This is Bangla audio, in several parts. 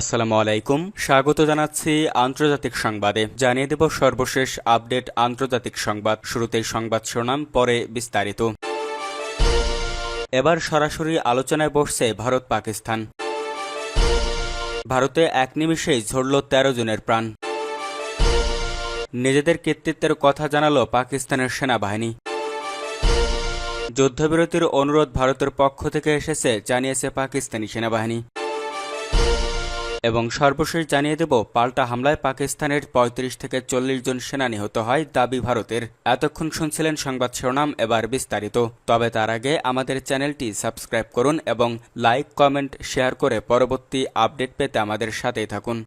আসসালামু আলাইকুম। স্বাগত জানাচ্ছি আন্তর্জাতিক সংবাদে। জানিয়ে দেব সর্বশেষ আপডেট আন্তর্জাতিক সংবাদ। শুরুতেই সংবাদ শিরোনাম, পরে বিস্তারিত। এবার সরাসরি আলোচনায় বসছে ভারত পাকিস্তান। ভারতে এক নিমিষেই ঝরল তেরো জনের প্রাণ। নিজেদের কৃতিত্বের কথা জানালো পাকিস্তানের সেনাবাহিনী। যুদ্ধবিরতির অনুরোধ ভারতের পক্ষ থেকে এসেছে, জানিয়েছে পাকিস্তানি সেনাবাহিনী। এবং সর্বশেষ জানিয়ে দেব, পাল্টা হামলায় পাকিস্তানের ৩৫ থেকে চল্লিশ জন সেনা নিহত হয় দাবি ভারতের। এতক্ষণ শুনছিলেন সংবাদ শিরোনাম, এবার বিস্তারিত। তবে তার আগে আমাদের চ্যানেলটি সাবস্ক্রাইব করুন এবং লাইক, কমেন্ট, শেয়ার করে পরবর্তী আপডেট পেতে আমাদের সাথেই থাকুন।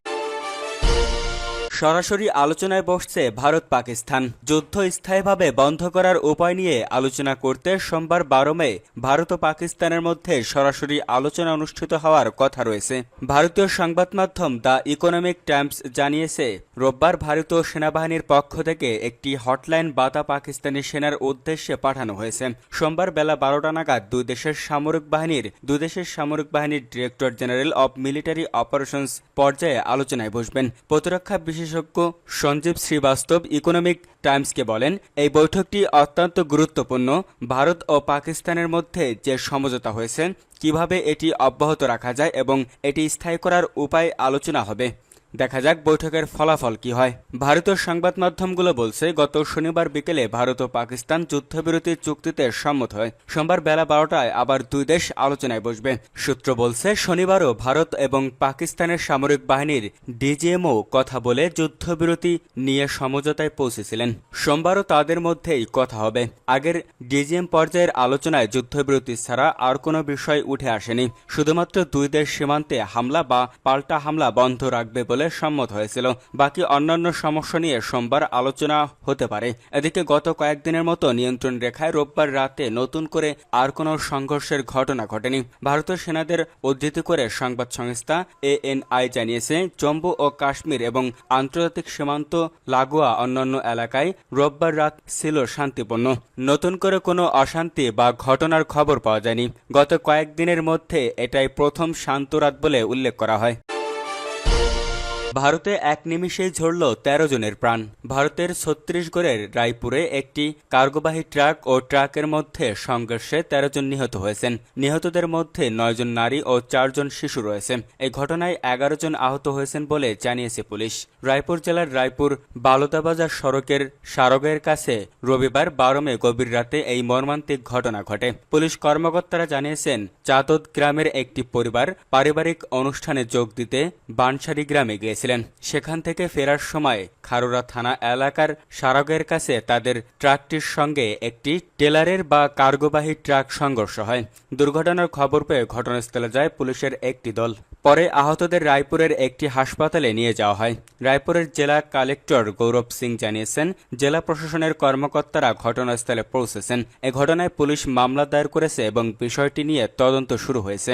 সরাসরি আলোচনায় বসছে ভারত পাকিস্তান। যুদ্ধ স্থায়ীভাবে বন্ধ করার উপায় নিয়ে আলোচনা করতে সোমবার বারো মে ভারত ও পাকিস্তানের মধ্যে সরাসরি আলোচনা অনুষ্ঠিত হওয়ার কথা রয়েছে। ভারতীয় সংবাদ মাধ্যম দ্য ইকোনমিক টাইমস জানিয়েছে, রোববার ভারতীয় সেনাবাহিনীর পক্ষ থেকে একটি হটলাইন বাতা পাকিস্তানি সেনার উদ্দেশ্যে পাঠানো হয়েছে। সোমবার বেলা বারোটা নাগাদ দুই দেশের সামরিক বাহিনীর, দুই দেশের সামরিক বাহিনীর director general of military operations পর্যায়ে আলোচনায় বসবেন। প্রতিরক্ষা বিশেষজ্ঞ সঞ্জীব শ্রীবাস্তব ইকোনমিক টাইমসকে বলেন, এই বৈঠকটি অত্যন্ত গুরুত্বপূর্ণ। ভারত ও পাকিস্তানের মধ্যে যে সমঝোতা হয়েছে, কীভাবে এটি অব্যাহত রাখা যায় এবং এটি স্থায়ী করার উপায় আলোচনা হবে। দেখা যাক বৈঠকের ফলাফল কি হয়। ভারতীয় সংবাদ মাধ্যমগুলো বলছে, গত শনিবার বিকেলে ভারত ও পাকিস্তান যুদ্ধবিরতি চুক্তিতে সম্মত হয়। সোমবার বেলা বারোটায় আবার দুই দেশ আলোচনায় বসবে। সূত্র বলছে, শনিবারও ভারত এবং পাকিস্তানের সামরিক বাহিনীর ডিজিএমও কথা বলে যুদ্ধবিরতি নিয়ে সমঝোতায় পৌঁছেছিলেন। সোমবারও তাদের মধ্যেই কথা হবে। আগের ডিজিএম পর্যায়ের আলোচনায় যুদ্ধবিরতি ছাড়া আর কোনো বিষয় উঠে আসেনি। শুধুমাত্র দুই দেশ সীমান্তে হামলা বা পাল্টা হামলা বন্ধ রাখবে বলে সম্মত হয়েছিল। বাকি অন্যান্য সমস্যা নিয়ে সোমবার আলোচনা হতে পারে। এদিকে গত কয়েকদিনের মতো নিয়ন্ত্রণ রেখায় রোববার রাতে নতুন করে আর কোনো সংঘর্ষের ঘটনা ঘটেনি। ভারতীয় সেনাদের উদ্ধৃতি করে সংবাদ সংস্থা এএনআই জানিয়েছে, জম্মু ও কাশ্মীর এবং আন্তর্জাতিক সীমান্ত, লাগোয়া, অন্যান্য এলাকায় রোববার রাত ছিল শান্তিপূর্ণ। নতুন করে কোনো অশান্তি বা ঘটনার খবর পাওয়া যায়নি। গত কয়েকদিনের মধ্যে এটাই প্রথম শান্ত রাত বলে উল্লেখ করা হয়। ভারতে এক নিমিষেই ঝরল তেরো জনের প্রাণ। ভারতের ছত্তিশগড়ের রায়পুরে একটি কার্গোবাহী ট্রাক ও ট্রাকের মধ্যে সংঘর্ষে তেরো জন নিহত হয়েছেন। নিহতদের মধ্যে নয়জন নারী ও চারজন শিশু রয়েছে। এই ঘটনায় এগারো জন আহত হয়েছেন বলে জানিয়েছে পুলিশ। রায়পুর জেলার রায়পুর বালুদাবাজার সড়কের সারগের কাছে রবিবার বারো মে গভীর রাতে এই মর্মান্তিক ঘটনা ঘটে। পুলিশ কর্মকর্তারা জানিয়েছেন, চাতদ গ্রামের একটি পরিবার পারিবারিক অনুষ্ঠানে যোগ দিতে বানসারি গ্রামে গিয়েছিলেন সেখান থেকে ফেরার সময় খারুরা থানা এলাকার সারগের কাছে তাদের ট্রাকটির সঙ্গে একটি টেলারের বা কার্গোবাহী ট্রাক সংঘর্ষ হয়। দুর্ঘটনার খবর পেয়ে ঘটনাস্থলে যায় পুলিশের একটি দল। পরে আহতদের রায়পুরের একটি হাসপাতালে নিয়ে যাওয়া হয়। রায়পুরের জেলা কালেক্টর গৌরব সিং জানিয়েছেন, জেলা প্রশাসনের কর্মকর্তারা ঘটনাস্থলে পৌঁছেছেন। এ ঘটনায় পুলিশ মামলা দায়ের করেছে এবং বিষয়টি নিয়ে তদন্ত শুরু হয়েছে।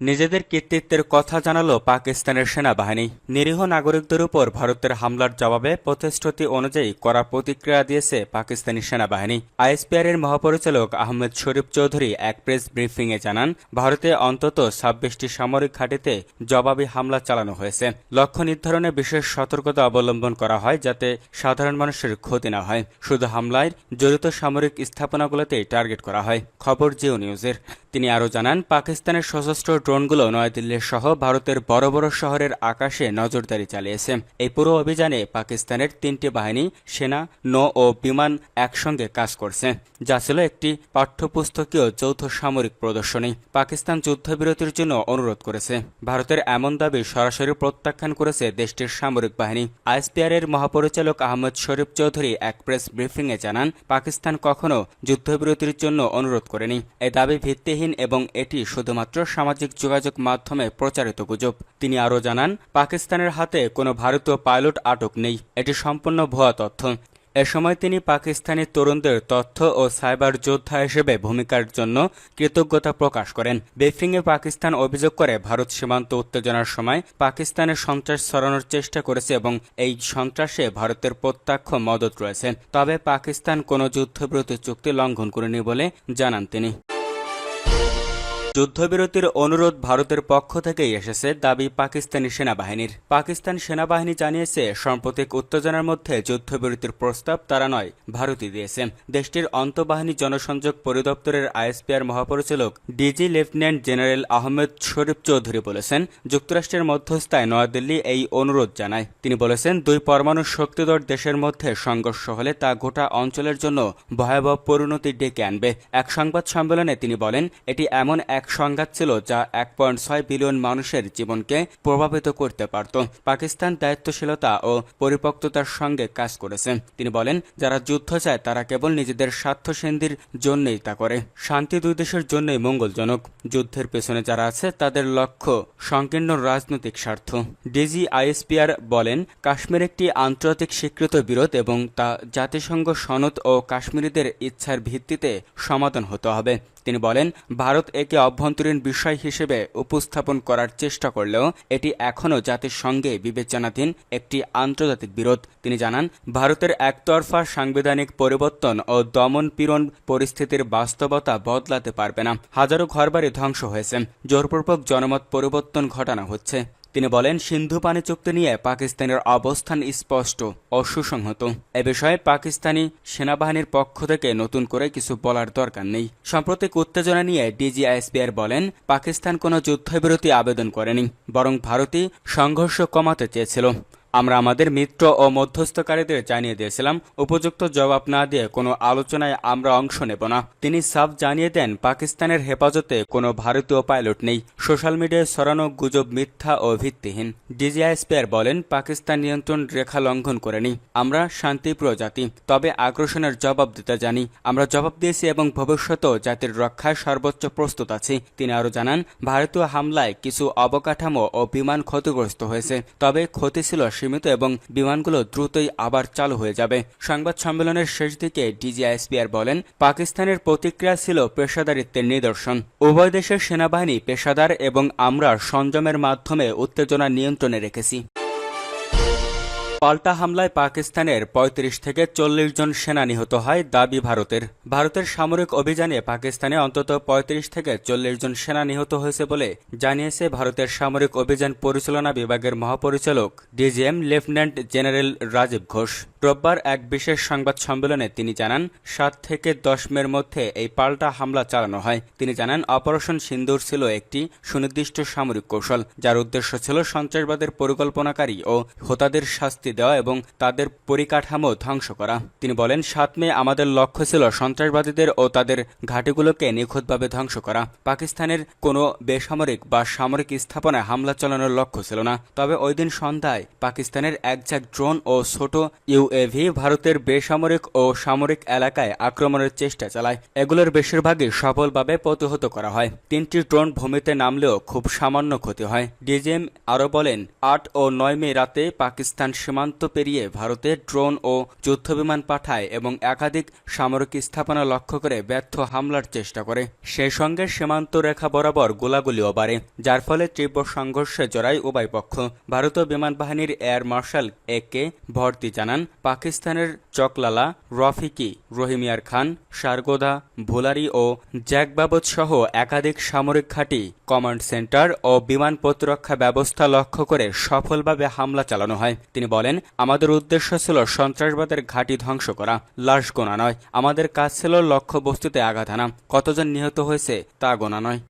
নিজেদের কৃতিত্বের কথা জানালো পাকিস্তানের সেনাবাহিনী। নিরীহ নাগরিকদের উপর ভারতের হামলার জবাবে প্রতিশ্রুতি অনুযায়ী কড়া প্রতিক্রিয়া দিয়েছে পাকিস্তানি সেনাবাহিনী। আইএসপিআর এর মহাপরিচালক আহমেদ শরীফ চৌধুরী এক প্রেস ব্রিফিংয়ে জানান, ভারতে অন্তত ছাব্বিশটি সামরিক ঘাঁটিতে জবাবি হামলা চালানো হয়েছে। লক্ষ্য নির্ধারণে বিশেষ সতর্কতা অবলম্বন করা হয় যাতে সাধারণ মানুষের ক্ষতি না হয়। শুধু হামলায় জড়িত সামরিক স্থাপনাগুলোতেই টার্গেট করা হয়। খবর জিও নিউজের। তিনি আরও জানান, পাকিস্তানের সশস্ত্র ড্রোনগুলো নয়াদিল্লি সহ ভারতের বড় বড় শহরের আকাশে নজরদারি চালিয়েছে। এই পুরো অভিযানে পাকিস্তানের তিনটি বাহিনী, সেনা, নৌ ও বিমান একসঙ্গে কাজ করছে। যা ছিল একটি পাঠ্যপুস্তকীয় যৌথ সামরিক প্রদর্শনী। পাকিস্তান যুদ্ধবিরতির জন্য অনুরোধ করেছে। ভারতের এমন দাবি সরাসরি প্রত্যাখ্যান করেছে দেশটির সামরিক বাহিনী। আইএসপিআর এর মহাপরিচালক আহমদ শরীফ চৌধুরী এক প্রেস ব্রিফিংয়ে জানান, পাকিস্তান কখনো যুদ্ধবিরতির জন্য অনুরোধ করেনি। এই দাবি ভিত্তিহীন এবং এটি শুধুমাত্র সামাজিক যোগাযোগ মাধ্যমে প্রচারিত গুজব। তিনি আরও জানান, পাকিস্তানের হাতে কোনো ভারতীয় পাইলট আটক নেই। এটি সম্পূর্ণ ভুয়া তথ্য। এ সময় তিনি পাকিস্তানি তরুণদের তথ্য ও সাইবার যোদ্ধা হিসেবে ভূমিকার জন্য কৃতজ্ঞতা প্রকাশ করেন। বেফিংয়ে পাকিস্তান অভিযোগ করে, ভারত সীমান্ত উত্তেজনার সময় পাকিস্তানের সন্ত্রাস ছড়ানোর চেষ্টা করেছে এবং এই সন্ত্রাসে ভারতের প্রত্যক্ষ মদত রয়েছে। তবে পাকিস্তান কোনো যুদ্ধবিরতি চুক্তি লঙ্ঘন করেনি বলে জানান তিনি। যুদ্ধবিরতির অনুরোধ ভারতের পক্ষ থেকেই এসেছে দাবি পাকিস্তানি সেনাবাহিনীর। পাকিস্তান সেনাবাহিনী জানিয়েছে, সাম্প্রতিক উত্তেজনার মধ্যে যুদ্ধবিরতির প্রস্তাব তারা নয়, ভারতই দিয়েছে। দেশটির অন্তঃবাহিনী জনসংযোগ পরিদপ্তরের আইএসপিআর মহাপরিচালক DG lieutenant general Ahmed Sharif Chaudhry বলেছেন, যুক্তরাষ্ট্রের মধ্যস্থায় নয়াদিল্লি এই অনুরোধ জানায়। তিনি বলেছেন, দুই পরমাণু শক্তিধর দেশের মধ্যে সংঘর্ষ হলে তা গোটা অঞ্চলের জন্য ভয়াবহ পরিণতি ডেকে আনবে। এক সংবাদ সম্মেলনে তিনি বলেন, এটি এমন এক সংঘাত ছিল যা এক পয়েন্ট ছয় বিলিয়ন মানুষের জীবনকে প্রভাবিত করতে পারত। পাকিস্তান দায়িত্বশীলতা ও পরিপক্কতার সঙ্গে কাজ করেছে। তিনি বলেন, যারা যুদ্ধ চায়, তারা কেবল নিজেদের স্বার্থ সিন্ধির জন্যই তা করে। শান্তি দুই দেশের জন্যই মঙ্গলজনক। যুদ্ধের পেছনে যারা আছে, তাদের লক্ষ্য সংকীর্ণ রাজনৈতিক স্বার্থ। ডিজি আইএসপিআর বলেন, কাশ্মীর একটি আন্তর্জাতিক স্বীকৃত বিরোধ এবং তা জাতিসংঘ সনদ ও কাশ্মীরিদের ইচ্ছার ভিত্তিতে সমাধান হতে হবে। তিনি বলেন, ভারত একে অভ্যন্তরীণ বিষয় হিসেবে উপস্থাপন করার চেষ্টা করলেও এটি এখনও জাতিসংঘে বিবেচনাধীন একটি আন্তর্জাতিক বিরোধ। তিনি জানান, ভারতের একতরফা সাংবিধানিক পরিবর্তন ও দমন পীড়ন পরিস্থিতির বাস্তবতা বদলাতে পারবে না। হাজারো ঘরবাড়ি ধ্বংস হয়েছে। জোরপূর্বক জনমত পরিবর্তন ঘটানো হচ্ছে। তিনি বলেন, সিন্ধু পানি চুক্তি নিয়ে পাকিস্তানের অবস্থান স্পষ্ট ও সুসংহত। এ বিষয়ে পাকিস্তানি সেনাবাহিনীর পক্ষ থেকে নতুন করে কিছু বলার দরকার নেই। সাম্প্রতিক উত্তেজনা নিয়ে ডিজিআইএসপিআর বলেন, পাকিস্তান কোনো যুদ্ধবিরতি আবেদন করেনি, বরং ভারতই সংঘর্ষ কমাতে চেয়েছিল। আমরা আমাদের মিত্র ও মধ্যস্থকারীদের জানিয়ে দিয়েছিলাম, উপযুক্ত জবাব না দিয়ে কোনো আলোচনায় আমরা অংশ নেব না। তিনি সাফ জানিয়ে দেন, পাকিস্তানের হেফাজতে কোনো ভারতীয় পাইলট নেই। সোশ্যাল মিডিয়ায় ছড়ানো গুজব মিথ্যা ও ভিত্তিহীন। ডিজিআইএসপিআর বলেন, পাকিস্তান নিয়ন্ত্রণ রেখা লঙ্ঘন করেনি। আমরা শান্তিপ্রিয় জাতি, তবে আগ্রাসনের জবাব দিতে জানি। আমরা জবাব দিয়েছি এবং ভবিষ্যতেও জাতির রক্ষায় সর্বোচ্চ প্রস্তুত আছি। তিনি আরও জানান, ভারতীয় হামলায় কিছু অবকাঠামো ও বিমান ক্ষতিগ্রস্ত হয়েছে, তবে ক্ষতি ছিল সীমিত এবং বিমানগুলো দ্রুতই আবার চালু হয়ে যাবে। সংবাদ সম্মেলনের শেষ দিকে ডিজিআইএসপিআর বলেন, পাকিস্তানের প্রতিক্রিয়া ছিল পেশাদারিত্বের নিদর্শন। উভয় দেশের সেনাবাহিনী পেশাদার এবং আমরা সংযমের মাধ্যমে উত্তেজনা নিয়ন্ত্রণে রেখেছি। পাল্টা হামলায় পাকিস্তানের ৩৫ থেকে চল্লিশ জন সেনা নিহত হয় দাবি ভারতের। ভারতের সামরিক অভিযানে পাকিস্তানে অন্তত ৩৫ থেকে চল্লিশ জন সেনা নিহত হয়েছে বলে জানিয়েছে ভারতের সামরিক অভিযান পরিচালনা বিভাগের মহাপরিচালক DGM lieutenant general Rajiv Ghosh. রোববার এক বিশেষ সংবাদ সম্মেলনে তিনি জানান, সাত থেকে দশ মের মধ্যে এই পাল্টা হামলা চালানো হয়। তিনি জানান, অপারেশন সিন্দুর ছিল একটি সুনির্দিষ্ট সামরিক কৌশল, যার উদ্দেশ্য ছিল সন্ত্রাসবাদের পরিকল্পনাকারী ও হোতাদের শাস্তি দেওয়া এবং তাদের পরিকাঠামো ধ্বংস করা। তিনি বলেন, সাত মে আমাদের লক্ষ্য ছিল সন্ত্রাসবাদীদের ও তাদের ঘাঁটিগুলোকে নিখুঁতভাবে ধ্বংস করা। পাকিস্তানের কোনো বেসামরিক বা সামরিক স্থাপনায় হামলা চালানোর লক্ষ্য ছিল না। তবে ওই দিন সন্ধ্যায় পাকিস্তানের একঝাক ড্রোন ও ছোট ইউএভি ভারতের বেসামরিক ও সামরিক এলাকায় আক্রমণের চেষ্টা চালায়। এগুলোর বেশিরভাগই সফলভাবে প্রতিহত করা হয়। তিনটি ড্রোন ভূমিতে নামলেও খুব সামান্য ক্ষতি হয়। ডিজিএম আরও বলেন, আট ও নয় মে রাতে পাকিস্তান সীমান্ত পেরিয়ে ভারতে ড্রোন ও যুদ্ধবিমান পাঠায় এবং একাধিক সামরিক স্থাপনা লক্ষ্য করে ব্যর্থ হামলার চেষ্টা করে। সেই সঙ্গে সীমান্ত রেখা বরাবর গোলাগুলিও বাড়ে, যার ফলে তীব্র সংঘর্ষে জড়ায় উভয় পক্ষ। ভারতীয় বিমান বাহিনীর এয়ার মার্শাল এ কে ভর্তি জানান পাকিস্তানের চকলালা রফিকি, রহিমিয়ার খান সারগোদা ভোলারি ও জ্যাকবাবত সহ একাধিক সামরিক ঘাঁটি, কমান্ড সেন্টার ও বিমান প্রতিরক্ষা ব্যবস্থা লক্ষ্য করে সফলভাবে হামলা চালানো হয়। তিনি বলেন, আমাদের উদ্দেশ্য ছিল সন্ত্রাসবাদের ঘাঁটি ধ্বংস করা। লাশ গোনা নয়। আমাদের কাজ ছিল লক্ষ্যবস্তুতে আঘাত আনা। কতজন নিহত হয়েছে তা গোনা নয়।